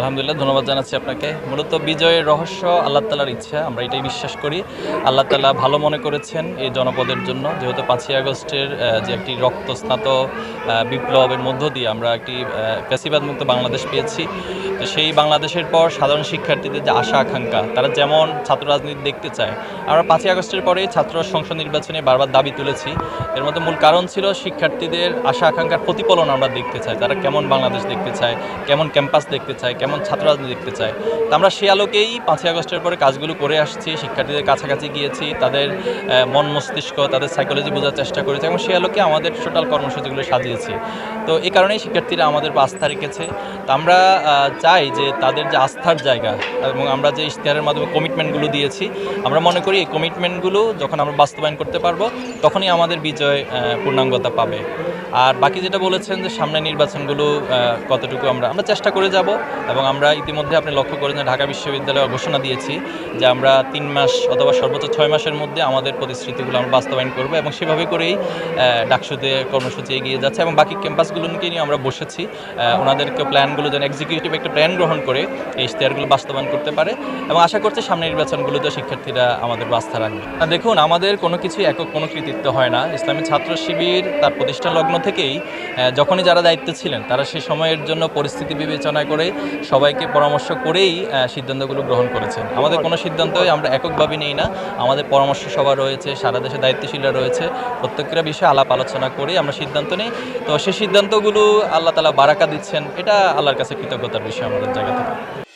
আলহামদুলিল্লাহ ধন্যবাদ জানাচ্ছি আপনাকে। মূলত বিজয়ের রহস্য আল্লাহ তালার ইচ্ছা আমরা এটাই বিশ্বাস করি। আল্লাহ তালা ভালো মনে করেছেন এই জনপদের জন্য। যেহেতু পাঁচই আগস্টের যে একটি রক্তস্নাত বিপ্লবের মধ্য দিয়ে আমরা একটি আহ, ফ্যাসিবাদ মুক্ত বাংলাদেশ পেয়েছি তো সেই বাংলাদেশের পর সাধারণ শিক্ষার্থীদের যে আশা আকাঙ্ক্ষা তারা যেমন ছাত্র রাজনীতি দেখতে চায় আমরা পাঁচই আগস্টের পরে ছাত্র সংসদ নির্বাচনে বারবার দাবি তুলেছি। এর মধ্যে মূল কারণ ছিল শিক্ষার্থীদের আশা আকাঙ্ক্ষার প্রতিফলন আমরা দেখতে চাই তারা কেমন বাংলাদেশ দেখতে চায় কেমন ক্যাম্পাস দেখতে চায় কেমন ছাত্র রাজনীতি দেখতে চায়। তো আমরা সেই আলোকেই পাঁচই আগস্টের পরে কাজগুলো করে আসছি, শিক্ষার্থীদের কাছাকাছি গিয়েছি, তাদের মন মস্তিষ্ক, তাদের সাইকোলজি বোঝার চেষ্টা করেছি এবং সেই আলোকে আমাদের টোটাল কর্মসূচিগুলো সাজিয়েছি। তো এই কারণেই শিক্ষার্থীরা আমাদের আস্থা রেখেছে। তো আমরা চাই যে তাদের যে আস্থার জায়গা এবং আমরা যে ইশতেহারের মাধ্যমে কমিটমেন্টগুলো দিয়েছি, আমরা মনে করি এই কমিটমেন্টগুলো যখন আমরা বাস্তবায়ন করতে পারব, তখনই আমাদের বিজয় পূর্ণাঙ্গতা পাবে। আর বাকি যেটা বলেছেন যে সামনে নির্বাচনগুলো কতটুকু আমরা আমরা চেষ্টা করে যাব এবং আমরা ইতিমধ্যে আপনি লক্ষ্য করেন যে ঢাকা বিশ্ববিদ্যালয়ে ঘোষণা দিয়েছি যে আমরা তিন মাস অথবা সর্বোচ্চ ছয় মাসের মধ্যে আমাদের প্রতিশ্রুতিগুলো আমরা বাস্তবায়ন করব এবং সেভাবে করেই ডাকসুতে কর্মসূচি এগিয়ে যাচ্ছে এবং বাকি ক্যাম্পাসগুলোকে নিয়ে আমরা বসেছি। ওনাদেরকে প্ল্যানগুলো যেন এক্সিকিউটিভ একটা প্ল্যান গ্রহণ করে এই ইশতেহারগুলো বাস্তবায়ন করতে পারে এবং আশা করছি সামনের নির্বাচনগুলোতে শিক্ষার্থীরা আমাদের আস্থা রাখবে। দেখুন, আমাদের কোনো কিছু একক কোনো কৃতিত্ব হয় না। ইসলামী ছাত্র শিবির তার প্রতিষ্ঠা লগ্ন থেকেই যখনই যারা দায়িত্বে ছিলেন, তারা সেই সময়ের জন্য পরিস্থিতি বিবেচনা করে সবাইকে পরামর্শ করেই সিদ্ধান্তগুলো গ্রহণ করেছেন। আমাদের কোনো সিদ্ধান্তই আমরা এককভাবে নেই না। আমাদের পরামর্শ সভা রয়েছে, সারা দেশে দায়িত্বশীলরা রয়েছে। প্রত্যেকটা বিষয়ে আলাপ আলোচনা করে আমরা সিদ্ধান্ত নিই। তো সেই সিদ্ধান্তগুলো আল্লাহ তালা বারাকা দিচ্ছেন। এটা আল্লাহর কাছে কৃতজ্ঞতার বিষয় আমাদের জায়গা থেকে।